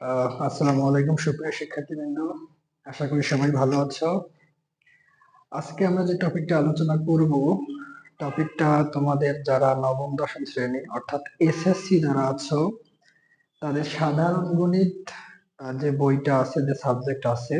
আসসালামু আলাইকুম, সুপ্রিয় শিক্ষার্থীবৃন্দ। আশা করি সবাই ভালো আছো। আজকে আমরা যে টপিকটা আলোচনা করব টপিকটা তোমাদের যারা নবম, দশম শ্রেণি, অর্থাৎ এসএসসি যারা আছো, তাদের সাধারণ গণিত যে বইটা আছে, যে সাবজেক্ট আছে,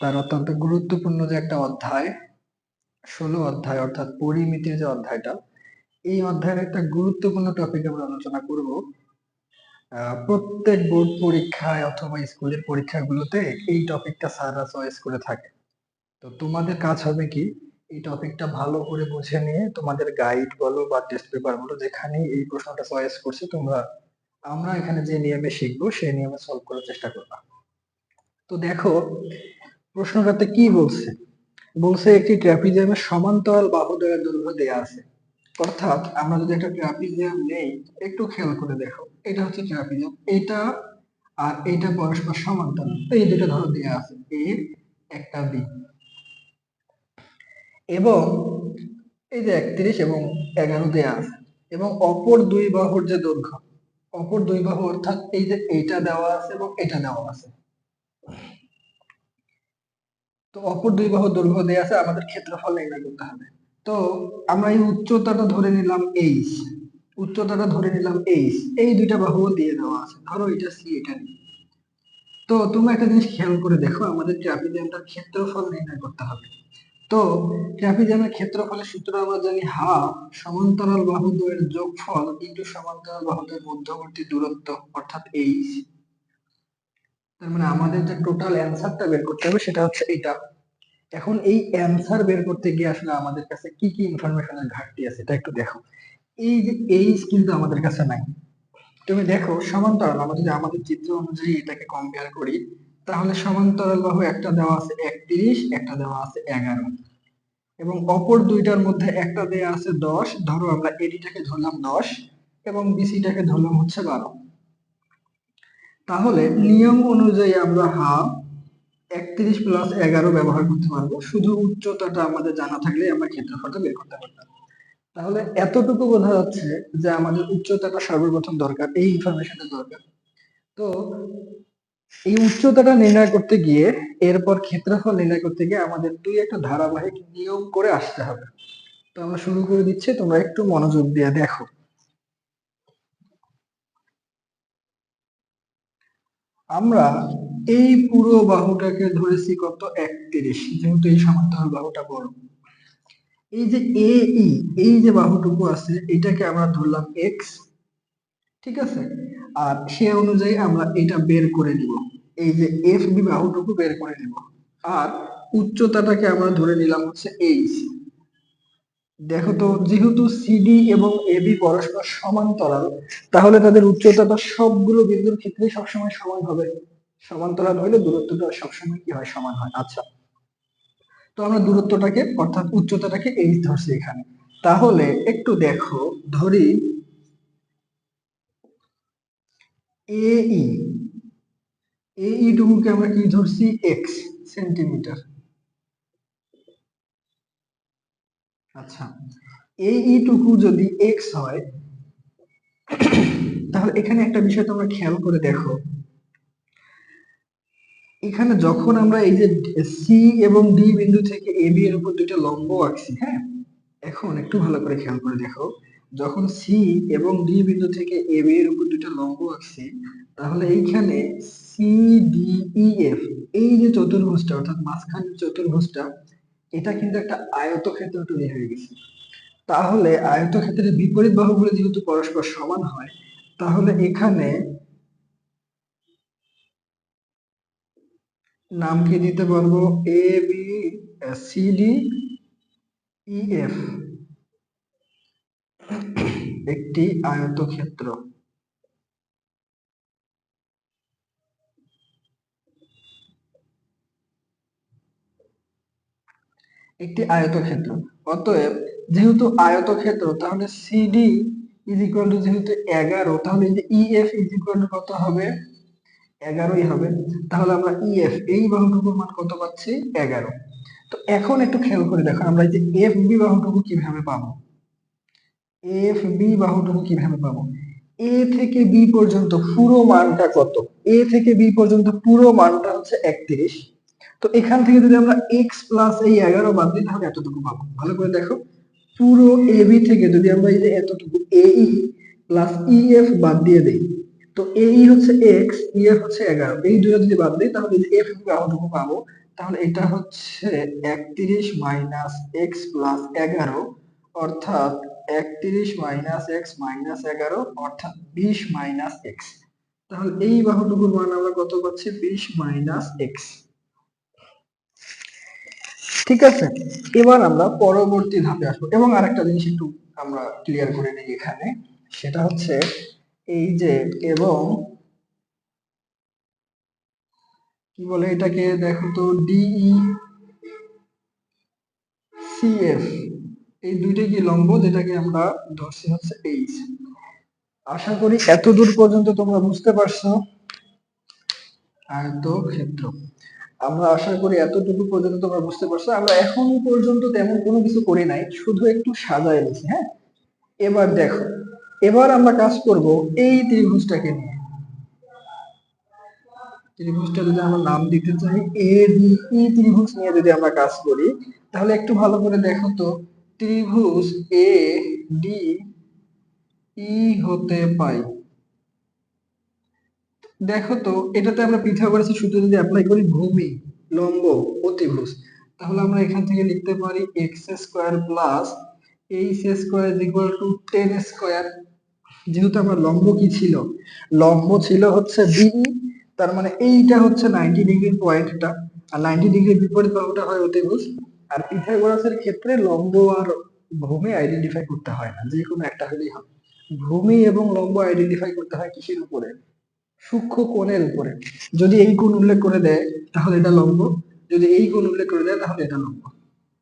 তার অত্যন্ত গুরুত্বপূর্ণ যে একটা অধ্যায়, ষোলো অধ্যায়, অর্থাৎ পরিমিতির যে অধ্যায়টা, এই অধ্যায়ের একটা গুরুত্বপূর্ণ টপিক আমরা আলোচনা করব। প্রত্যেক বোর্ড পরীক্ষায় অথবা স্কুলের পরীক্ষাগুলোতে এই টপিকটা স্যাররা চয়েস করে থাকে। তো তোমাদের কাজ হবে কি, এই টপিকটা ভালো করে বুঝে নিয়ে তোমাদের গাইড বলো বা টেস্ট পেপার বলো যেখানে এই প্রশ্নটা চয়েস করছে তোমরা, আমরা এখানে যে নিয়মে শিখব, সেই নিয়মে সলভ করার চেষ্টা করবা। তো দেখো, প্রশ্নটাতে কি বলছে? বলছে, একটি ট্র্যাপিজিয়ামের সমান্তরাল বাহুদ্বয়ের দৈর্ঘ্য দেয়া আছে। অর্থাৎ আমরা যদি একটা ট্র্যাপিজিয়াম নেই, একটু খেয়াল করে দেখো। এটা হচ্ছে ট্র্যাপিজিয়াম এটা আর এটা পরস্পর সমান্তরাল এই দুটো ধরো দেয়া আছে, এ, একটা, বি। এবং এই যে একত্রিশ এবং এগারো দেয়া আছে, এবং অপর দুই বাহুর যে দৈর্ঘ্য, অপর দুই বাহু অর্থাৎ এই যে এইটা দেওয়া আছে এবং এটা দেওয়া আছে। তো অপর দুই বাহু দৈর্ঘ্য দেওয়া আছে, আমাদের ক্ষেত্রফল নির্ণয় করতে হবে। তো আমরা এই উচ্চতাটা ধরে নিলাম এইচ উচ্চতাটা ধরে নিলাম এইচ এই দুইটা বাহু দিয়ে দেওয়া আছে। ধরো এটা সি এটা নেই তো তোমরা একটা জিনিস খেয়াল করে দেখো, আমাদের ট্রাপিজিয়ামটার ক্ষেত্রফল নির্ণয় করতে হবে। তো ট্রাপিজিয়ামের ক্ষেত্রফলের সূত্র আমরা জানি হাফ সমান্তরাল বাহুদ্বয়ের যোগফল ইনটু সমান্তরাল বাহুদ্বয়ের মধ্যবর্তী দূরত্ব, অর্থাৎ এইচ তার মানে আমাদের যে টোটাল অ্যান্সারটা বের করতে হবে সেটা হচ্ছে এটা। এখন এই অ্যান্সার বের করতে গিয়ে আসলে আমাদের কাছে কি কি ইনফরমেশনের ঘাটতি আছে, এটা একটু দেখো। এই যে এইচ কিন্তু আমাদের কাছে নাই। তুমি দেখো, সমান্তরাল, আমরা যদি আমাদের চিত্র অনুযায়ী এটাকে কম্পেয়ার করি, তাহলে সমান্তরাল বাহু একটা দেওয়া আছে একত্রিশ, একটা দেওয়া আছে এগারো। এবং অপর দুইটার মধ্যে একটা দেওয়া আছে দশ, ধরো আমরা এডিটাকে ধরলাম দশ, এবং বিসিটাকে ধরলাম হচ্ছে বারো। তাহলে নিয়ম অনুযায়ী আমরা হাফ, একত্রিশ প্লাস এগারো ব্যবহার করতে পারব। শুধু উচ্চতাটা আমাদের জানা থাকলে আমরা ক্ষেত্রফলটা বের করতে পারতাম। তাহলে এতটুকু বোঝা যাচ্ছে যে আমাদের উচ্চতাটা সর্বপ্রথম দরকার, এই ইনফরমেশনটা দরকার। তো এই উচ্চতাটা নির্ণয় করতে গিয়ে, এরপর ক্ষেত্রফল নির্ণয় করতে গিয়ে আমাদের দুই একটা ধারাবাহিক নিয়ম করে আসতে হবে। তো আমরা শুরু করে দিচ্ছি, তোমরা একটু মনোযোগ দিয়ে দেখো। আমরা এই পুরো বাহুটাকে ধরেছি কত? একত্রিশ, যেহেতু এই সমান্তরাল বাহুটা বড়। এই যে এ ই এই যে বাহুটুকু আছে, এটাকে আমরা ধরলাম এক্স ঠিক আছে? আর সে অনুযায়ী আমরা এটা বের করে নিব। এই যে এফ বি বাহুটুকু বের করে নিব। আর উচ্চতাটাকে আমরা ধরে নিলাম হচ্ছে এইচ দেখো তো, যেহেতু সিডি এবং এবি পরস্পর সমান্তরাল তাহলে তাদের উচ্চতাটা সবগুলো বিন্দুর ক্ষেত্রে সবসময় সমান হবে। সমান্তরাল হলে দূরত্বটা সবসময় কি হয়? সমান হয়। আচ্ছা। তো আমরা দূরত্বটাকে, অর্থাৎ উচ্চতাটাকে এইচ ধরছি এখানে। তাহলে একটু দেখো, ধরি এই এই টুকুকে আমরা কি ধরছি? X centimetre. আচ্ছা এইটুকু যদি এক্স হয়, তাহলে এখানে একটা বিষয় তোমরা খেয়াল করে দেখো। এখানে যখন আমরা এই যে সি এবং ডি বিন্দু থেকে এ বি এর উপর দুইটা লম্ব আঁকছি হ্যাঁ? এখন একটু ভালো করে খেয়াল করে দেখো। যখন সি এবং ডি বিন্দু থেকে এ বি এর উপর দুইটা লম্ব আঁকছি, তাহলে এইখানে সি ডি ই এফ এই যে চতুর্ভুজটা, অর্থাৎ মাঝখানের চতুর্ভুজটা, এটা কিন্তু একটা আয়তক্ষেত্র তৈরি হয়ে গেছে। তাহলে আয়তক্ষেত্রের বিপরীত বাহুগুলো যেহেতু পরস্পর সমান হয়, তাহলে এখানে নাম কি দিতে পারব A B C D E F একটি আয়তক্ষেত্র। একটি আয়তক্ষেত্র। অতএব যেহেতু আয়তক্ষেত্র, তাহলে সিডি ইজ ইকুয়াল টু যেহেতু এগারো, তাহলে এই যে ইএফ ইজ ইকুয়াল টু কত হবে? এগারোই হবে। তাহলে আমরা ইএফ এই বাহুটুকুর মান কত পাচ্ছি? এগারো। তো এখন একটু খেয়াল করে দেখো, আমরা এই যে এফ বি বাহুটুকু কীভাবে পাবো? এফ বি বাহুটুকু কীভাবে পাবো? এ থেকে বি পর্যন্ত পুরো মানটা কত? এ থেকে বি পর্যন্ত পুরো মানটা হচ্ছে একত্রিশ। তো এখান থেকে যদি আমরা এক্স প্লাস এই এগারো বাদ দিই, তাহলে এতটুকু পাবো। ভালো করে দেখো, পুরো এ বি থেকে যদি আমরা এই যে এতটুকু এই প্লাস ইএফ বাদ দিয়ে দিই তো এই হচ্ছে এক্স ইএফ হচ্ছে এগারো। এই দুটো যদি বাদ দিই, তাহলে এফ এতটুকু পাবো। তাহলে এটা হচ্ছে একত্রিশ মাইনাস এক্স প্লাস এগারো, অর্থাৎ একত্রিশ মাইনাস এক্স মাইনাস এগারো, অর্থাৎ বিশ মাইনাস এক্স তাহলে এই বাহুটুকুর মান আমরা কত পাচ্ছি? বিশ মাইনাস এক্স ঠিক আছে? এবার আমরা পরবর্তী ধাপে আসব। এবং আরেকটা জিনিস একটু আমরা ক্লিয়ার করে নিই এখানে। সেটা হচ্ছে এই যে, এবং কি বলে এটাকে? দেখো তো ডিই সিএফ এই দুইটা কি লম্ব? যেটাকে আমরা ধরছি হচ্ছে এইচ আশা করি এত দূর পর্যন্ত তোমরা বুঝতে পারছ। আয়ত ক্ষেত্র আমরা আশা করি এতটুকু পর্যন্ত তোমরা বুঝতে পারছ। আমরা এখন পর্যন্ত তেমন কোনো কিছু করি নাই, শুধু একটু সাজায় নিছি হ্যাঁ? এবার দেখো এবার আমরা কাজ করব এই ত্রিভুজটাকে নিয়ে। ত্রিভুজটা যদি আমরা নাম দিতে চাই এ ডি ই ত্রিভুজ নিয়ে যদি আমরা কাজ করি, তাহলে একটু ভালো করে দেখো তো, ত্রিভুজ এ ডি ই হতে পাই। দেখো তো, এটাতে আমরা পিথাগোরাসের সূত্র যদি অ্যাপ্লাই করি, ভূমি, লম্ব অতিভুজ তাহলে আমরা এখান থেকে লিখতে পারি x square plus h square equal to ten square যেহেতু আমার লম্ব কি ছিল? লম্ব ছিল হচ্ছে বিই তার মানে এইটা হচ্ছে নাইনটি ডিগ্রির পয়েন্টটা আর নাইনটি ডিগ্রির বিপরীত বাহুটা হয় অতিভুজ। আর পিথাগোরাসের ক্ষেত্রে লম্ব আর ভূমি আইডেন্টিফাই করতে হয় না যে কোনো একটা হলেই হবে ভূমি এবং লম্ব আইডেন্টিফাই করতে হয় কিসের উপরে? সূক্ষ্ম কোণের উপরে। যদি এই কোণ উল্লেখ করে দেয়, তাহলে এটা লম্ব। যদি এই কোণ উল্লেখ করে দেয়, তাহলে এটা লম্ব।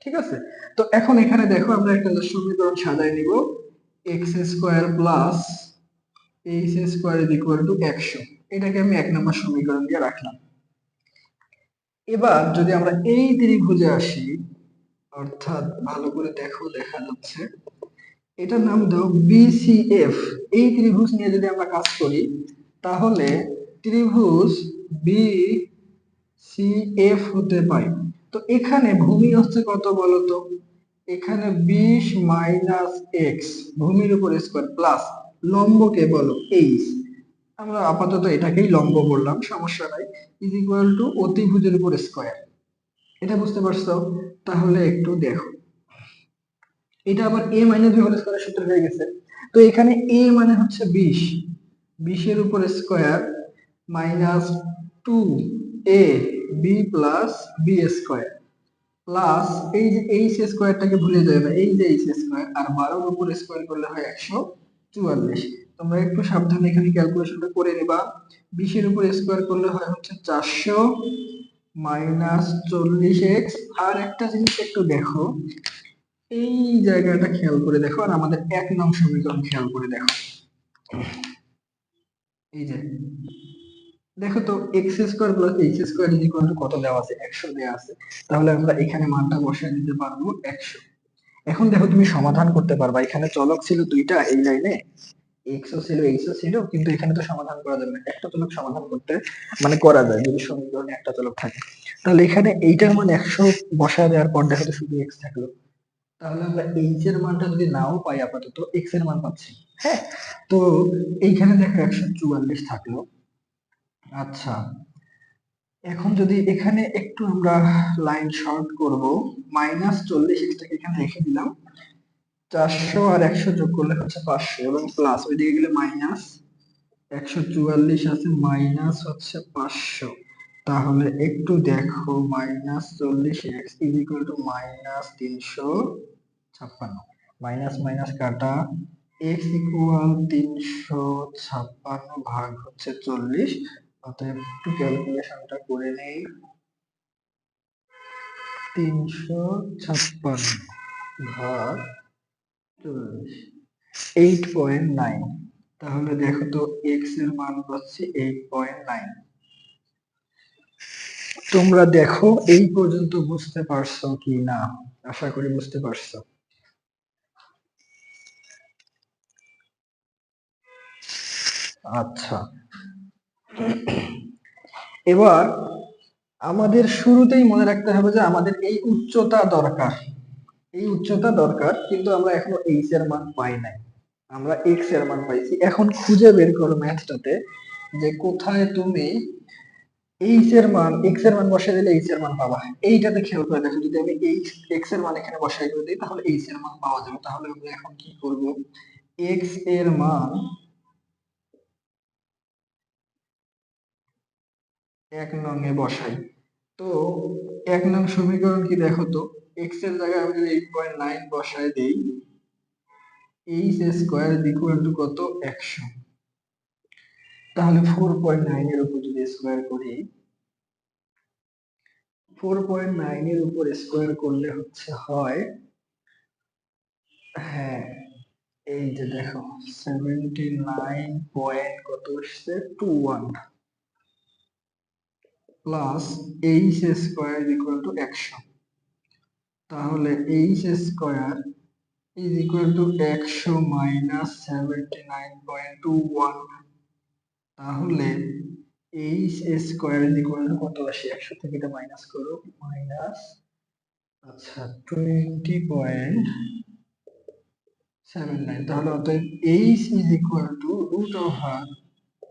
ঠিক আছে? তো এখন এখানে দেখো, আমরা একটা সমীকরণ সাজায় নিব। X square plus h square equal to একশো এটাকে আমি এক নম্বর সমীকরণ দিয়ে রাখলাম। এবার যদি আমরা এই ত্রিভুজে আসি, অর্থাৎ ভালো করে দেখো, দেখা যাচ্ছে, এটার নাম দাও বিসিএফ এই ত্রিভুজ নিয়ে যদি আমরা কাজ করি, তাহলে ত্রিভুজ বি সি এফ হতে পাই তো এখানে ভূমি হচ্ছে কত বলতো? এখানে বিশ মাইনাস এক্স, ভূমির উপর স্কোয়ার প্লাস লম্বকে বলো এইচ। আমরা আপাতত এটাকেই লম্ব বললাম, সমস্যা নাই। ইজ ইকুয়াল টু অতিভুজের উপর স্কোয়ার। এটা বুঝতে পারছ? তাহলে একটু দেখো। এটা আবার এ মাইনাস বি হোল স্কোয়ারের সূত্র হয়ে গেছে। তো এখানে এ মানে হচ্ছে বিশ। বিশের উপর square minus two a b plus b square. Plus এই যে এইচ স্কোয়ারটাকে ভুলে যাবে এই যে এইচ স্কোয়ার আর বারোর উপর স্কোয়ার করলে হয় একশো চুয়াল্লিশ। তোমরা একটু সাবধানে এখানে ক্যালকুলেশনটা করে নিবা। বিশের উপর স্কোয়ার করলে হয় হচ্ছে চারশো মাইনাস চল্লিশ এক্স আর একটা জিনিস একটু দেখো। এই জায়গাটা খেয়াল করে দেখো, আর আমাদের এক নং সমীকরণ খেয়াল করে দেখো। এই যে দেখো তো x square plus h square equal to কত দেওয়া আছে? একশো দেওয়া আছে। তাহলে আমরা এখানে মানটা বসিয়ে দিতে পারব একশো। এখন দেখো তুমি সমাধান করতে পারবা। এখানে চলক ছিল দুইটা এই লাইনে এক্সও ছিল এইচও ছিল, কিন্তু এখানে তো সমাধান করা যাবে না। একটা চলক সমাধান করতে মানে করা যায়, যদি সমীকরণে একটা চলক থাকে। তাহলে এখানে এইটার মান একশো বসায় দেওয়ার পর দেখো তো শুধু এক্স থাকল। তাহলে আমরা এইচ এর মানটা যদি নাও পাই আপাতত এক্সের মান পাচ্ছি। হ্যাঁ? তো এইখানে দেখো একশো চুয়াল্লিশ থাকল। আচ্ছা। এখন যদি এখানে একটু আমরা লাইন শর্ট করব মাইনাস চল্লিশ এক্সটাকে এখানে রেখে দিলাম। চারশো আর একশো যোগ করলে হচ্ছে পাঁচশো এবং প্লাস ওইদিকে গেলে মাইনাস একশো চুয়াল্লিশ আছে মাইনাস হচ্ছে পাঁচশো। তাহলে একটু দেখো মাইনাস চল্লিশ x is equal to minus তিনশো ছাপ্পান্ন। মাইনাস মাইনাস কাটা এক্স ইকুয়াল তিনশো ছাপ্পান্ন ভাগ হচ্ছে চল্লিশ। অতএব একটু ক্যালকুলেশনটা করে নেই। তিনশো ছাপ্পান্ন ভাগ চল্লিশ এইট পয়েন্ট নাইন তাহলে দেখো তো এক্সের মান পাচ্ছি এইট পয়েন্ট নাইন তোমরা দেখো, এই পর্যন্ত বুঝতে পারছ কি না? আশা করি বুঝতে পারছ। আচ্ছা। এবার আমাদের শুরুতেই মনে রাখতে হবে যে আমাদের এই উচ্চতা দরকার। এই উচ্চতা দরকার, কিন্তু আমরা এখনও এইচ এর মান পাই নাই। আমরা এক্সের মান পাইছি। এখন খুঁজে বের করো ম্যাথটাতে যে কোথায় তুমি এইচ এর মান এক্সের মান বসাই দিলে এইচ এর মান পাবা। এইটাতে খেয়াল করে দেখো, যদি আমি এইচ এক্সের মান এখানে বসাই করে দিই, তাহলে এইচ এর মান পাওয়া যাবে। তাহলে আমরা এখন কি করব? এক্সের মান এক নং এ বসাই। তো এক নং সমীকরণ কি দেখো তো? এক্সের জায়গায় আমি যদি এইট পয়েন্ট নাইন বসাই দিই এইচ স্কোয়ার ইকুয়াল টু কত? একশো। তাহলে ফোর পয়েন্ট নাইন এর উপর যদি স্কোয়ার করি ফোর পয়েন্ট নাইন এর উপর স্কোয়ার করলে হচ্ছে হয় হ্যাঁ এই যে দেখো সেভেন্টি নাইন পয়েন্ট কত আসছে two one plus h square equal to একশো। তাহলে h square is equal to একশো minus seventy nine point two one তাহলে h square is equal to কত আসে? একশো থেকে এটা মাইনাস করো। মাইনাস আচ্ছা টোয়েন্টি পয়েন্ট সেভেন নাইন তাহলে অতএব h is equal to root over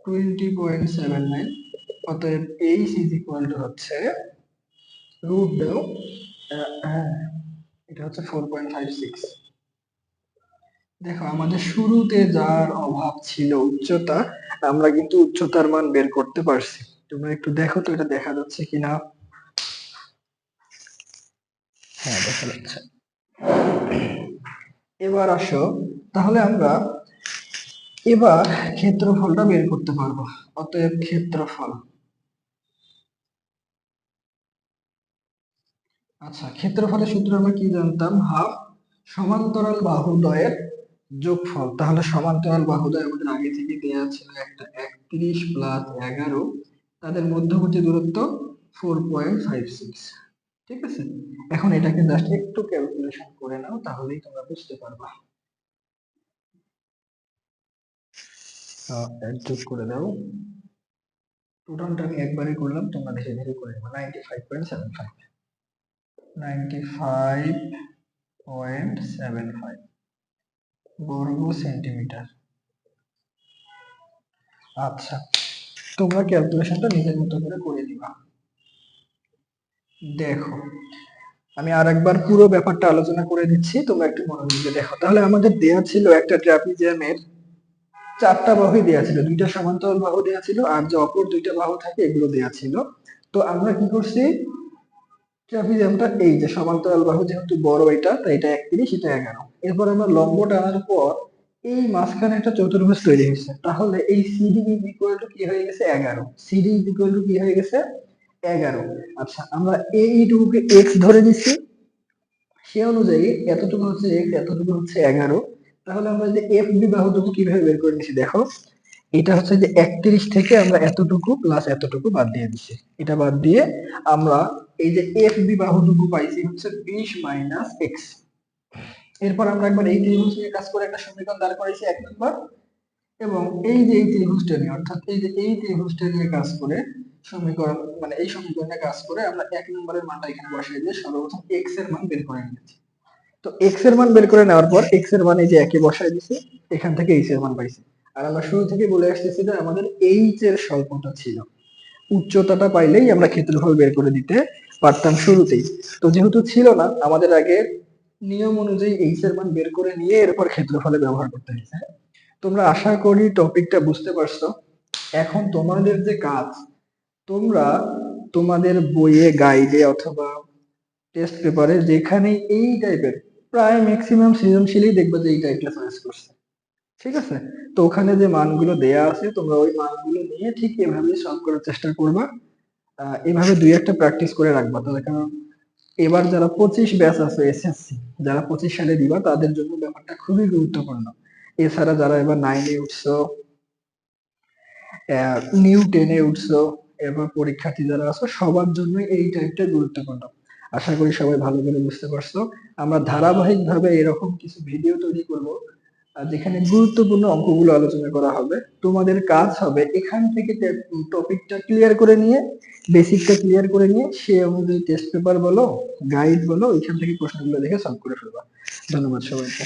twenty point seven nine অতএব এইচ ইজ ইকুয়াল টু হচ্ছে রুট দাও এটা হচ্ছে ফোর পয়েন্ট ফাইভ সিক্স দেখো আমাদের শুরুতে যার অভাব ছিল উচ্চতা আমরা কিন্তু উচ্চতার মান বের করতে পারছি। তোমরা একটু দেখো তো এটা দেখা যাচ্ছে কিনা? হ্যাঁ দেখা যাচ্ছে। এবার আসো তাহলে আমরা এবার ক্ষেত্রফলটা বের করতে পারব, অতএব ক্ষেত্রফল। আচ্ছা ক্ষেত্রফলের সূত্র আমরা কি জানতাম? হাফ সমান্তরাল বাহুদ্বয়ের যোগফল। তাহলে সমান্তরাল বাহুদ্বয় আমাদের আগে থেকে দেওয়া ছিল একটা একত্রিশ প্লাস এগারো, তাদের মধ্যবর্তী দূরত্ব ফোর পয়েন্ট ফাইভ সিক্স ঠিক আছে? এখন এটাকে জাস্ট একটু ক্যালকুলেশন করে নাও, তাহলেই তোমরা বুঝতে পারবা। যোগ করে দাও টোটালটা আমি একবারে করলাম, তোমরা ধীরে ধীরে করে নেব। Ninety five point seven five ninety five point seven five বর্গ সেন্টিমিটার আচ্ছা তোমরা ক্যালকুলেশনটা নিজের মতো করে করে দিবা দেখো, আমি আর একবার পুরো ব্যাপারটা আলোচনা করে দিচ্ছি, তোমরা একটু মনোযোগ দিয়ে দেখো। তাহলে আমাদের দেয়া ছিল একটা ট্রাপিজিয়ামের চারটা বাহু দেওয়া ছিল, দুইটা সমান্তরাল বাহু দেওয়া ছিল আর যে অপর দুইটা বাহু থাকে এগুলো দেওয়া ছিল। তো আমরা কি করছি? ট্রাপিজিয়ামটা এই যে সমান্তরাল বাহু যেহেতু বড় এটা, তাই এটা একত্রিশ এটা এগারো। এরপর আমরা লম্ব টানার পর এই মাঝখানে একটা চতুর্ভুজ তৈরি হয়েছে। তাহলে এই সিডি ইজ ইকুয়াল টু কি হয়ে গেছে? এগারো। সিডি ইজ ইকুয়াল টু কি হয়ে গেছে? এগারো। আচ্ছা আমরা এইটুকুকে এক্স ধরে দিচ্ছি সে অনুযায়ী এতটুকু হচ্ছে এক্স এতটুকু হচ্ছে এগারো। তাহলে আমরা যে এফ বি বাহুটুকু কীভাবে বের করে নিচ্ছি দেখো। এটা হচ্ছে যে একত্রিশ থেকে আমরা এতটুকু প্লাস এতটুকু বাদ দিয়ে দিচ্ছি। এটা বাদ দিয়ে আমরা এই যে এফ বি বাহুটুকু পাইছি হচ্ছে বিশ মাইনাস এক্স এরপর আমরা একবার এই ত্রিভুজ নিয়ে কাজ করে একটা সমীকরণ দাঁড় করেছি এক নম্বর। এবং এই যে এই ত্রিভুজটা নিয়ে, অর্থাৎ এই যে এই ত্রিভুজটা নিয়ে কাজ করে সমীকরণ মানে এই সমীকরণে কাজ করে আমরা এক নম্বরের মানটা এখানে বসিয়ে দিয়ে সর্বপ্রথম এক্সের মান বের করে নিয়েছি। তো এক্সের মান বের করে নেওয়ার পর এক্সের মান এই যে একে বসাই দিছি, এখান থেকে এইচ এর মান পাইছি। আর আমরা শুরু থেকে বলে আসতেছি যে আমাদের এইচ এর স্বল্পতা ছিল। উচ্চতাটা পাইলেই আমরা ক্ষেত্রফল বের করে দিতে পারতাম শুরুতেই। তো যেহেতু ছিল না, আমাদের আগে নিয়ম অনুযায়ী এইচ এর মান বের করে নিয়ে এরপর ক্ষেত্রফলে ব্যবহার করতে হয়েছে। তোমরা আশা করি টপিকটা বুঝতে পারছ। এখন তোমাদের যে কাজ, তোমরা তোমাদের বইয়ে গাইডে অথবা টেস্ট পেপারে যেখানে এই টাইপের প্রায় ম্যাক্সিমাম সৃজনশীলই দেখবে যে এই টাইপটা চয়েস করছে ঠিক আছে? তো ওখানে যে মানগুলো দেয়া আছে, তোমরা ওই মানগুলো নিয়ে ঠিক এভাবেই সলভ করার চেষ্টা করবা। এভাবে দুই একটা প্র্যাকটিস করে রাখবা। তাহলে কারণ এবার যারা পঁচিশ ব্যাচ আছে এসএসসি যারা পঁচিশ সালে দিবা, তাদের জন্য ব্যাপারটা খুবই গুরুত্বপূর্ণ। এছাড়া যারা এবার নাইনে উঠছো নিউ টেনে উঠছো, এবার পরীক্ষার্থী যারা আছো, সবার জন্য এই টাইপটা গুরুত্বপূর্ণ। আশা করি সবাই ভালো করে বুঝতে পারছ। আমরা ধারাবাহিক ভাবে এরকম কিছু ভিডিও তৈরি করব যেখানে গুরুত্বপূর্ণ অঙ্কগুলো আলোচনা করা হবে। তোমাদের কাজ হবে এখান থেকে টপিকটা ক্লিয়ার করে নিয়ে বেসিকটা ক্লিয়ার করে নিয়ে, সে অনুযায়ী টেস্ট পেপার বলো গাইড বলো, এখান থেকে প্রশ্নগুলো দেখে সলভ করে ফেলবা। ধন্যবাদ সবাইকে।